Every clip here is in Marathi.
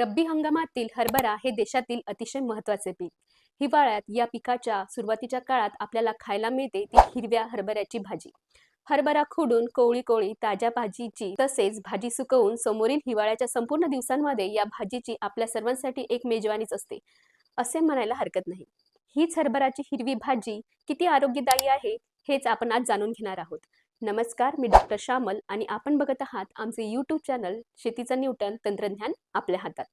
रब्बी हंगामातील हरभरा हे देशातील अतिशय महत्त्वाचे पीक. हिवाळ्यात या पिकाच्या सुरुवातीच्या काळात आपल्याला खायला मिळते ती हिरव्या हरभऱ्याची भाजी. हरभरा खुडून कोवळी कोळी ताज्या भाजीची तसेच भाजी सुकवून समोरील हिवाळ्याच्या संपूर्ण दिवसांमध्ये या भाजीची आपल्या सर्वांसाठी एक मेजवानीच असते असे म्हणायला हरकत नाही. हीच हरभराची हिरवी भाजी किती आरोग्यदायी आहे हेच आपण आज जाणून घेणार आहोत. नमस्कार मी डॉक्टर श्यामल आणि आपण बघत आहात आमचे यूट्यूब चॅनल शेतीचं न्यूटन तंत्रज्ञान आपल्या हातात.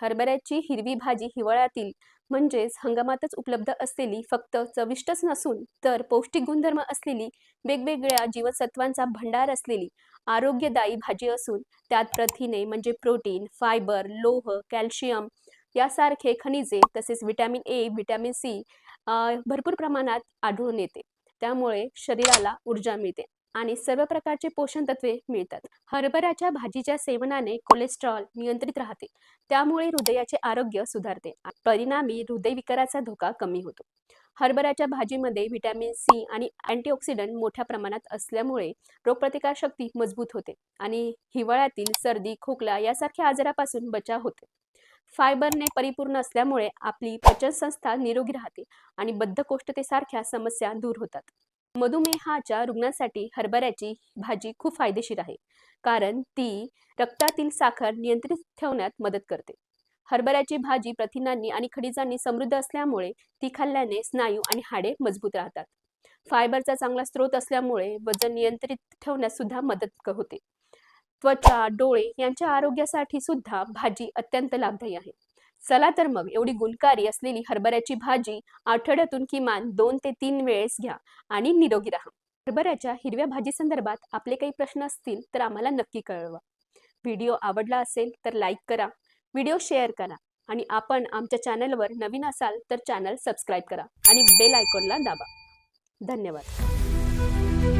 हरभऱ्याची हिरवी भाजी हिवाळ्यातील म्हणजेच हंगामातच उपलब्ध असलेली फक्त चविष्टच नसून तर पौष्टिक गुणधर्म असलेली वेगवेगळ्या जीवनसत्वांचा भंडार असलेली आरोग्यदायी भाजी असून त्यात प्रथिने म्हणजे प्रोटीन फायबर लोह कॅल्शियम यासारखे खनिजे तसेच व्हिटॅमिन ए विटॅमिन सी भरपूर प्रमाणात आढळून येते. त्यामुळे शरीराला ऊर्जा मिळते. आणि सर्व प्रकारचे पोषण तत्वे मिळतात. हरभऱ्याच्या भाजीच्या सेवनाने कोलेस्ट्रॉल नियंत्रित राहते. त्यामुळे हृदयाचे आरोग्य सुधारते. परिणामी हृदयविकाराचा धोका कमी होतो. हरभऱ्याच्या भाजीमध्ये व्हिटॅमिन सी आणि अँटीऑक्सिडंट मोठ्या प्रमाणात असल्यामुळे रोगप्रतिकारशक्ती मजबूत होते आणि हिवाळ्यातील सर्दी खोकला यासारख्या आजारापासून बचाव होते. फायबरने परिपूर्ण असल्यामुळे आपली पचनसंस्था निरोगी राहते आणि बद्धकोष्ठतेसारख्या समस्या दूर होतात. मधुमेहाच्या रुग्णांसाठी हरभऱ्याची भाजी खूप फायदेशीर आहे. कारण ती रक्तातील साखर नियंत्रित ठेवण्यात मदत करते. हरभऱ्याची भाजी प्रथिनांनी आणि खनिजांनी समृद्ध असल्यामुळे ती खाल्ल्याने स्नायू आणि हाडे मजबूत राहतात. फायबरचा चांगला स्रोत असल्यामुळे वजन नियंत्रित ठेवण्यास सुद्धा मदत होते. त्वचा डोळे यांच्या आरोग्यासाठी सुद्धा भाजी अत्यंत लाभदायी आहे. चला तर मग एवढी गुणकारी असलेली हरभऱ्याची भाजी आठवड्यातून किमान दोन ते तीन वेळेस घ्या आणि निरोगी राहा. हरभऱ्याच्या हिरव्या भाजी संदर्भात आपले काही प्रश्न असतील तर आम्हाला नक्की कळवा. व्हिडिओ आवडला असेल तर लाईक करा व्हिडिओ शेअर करा आणि आपण आमच्या चॅनलवर नवीन असाल तर चॅनल सबस्क्राईब करा आणि बेल आयकॉनला दाबा. धन्यवाद.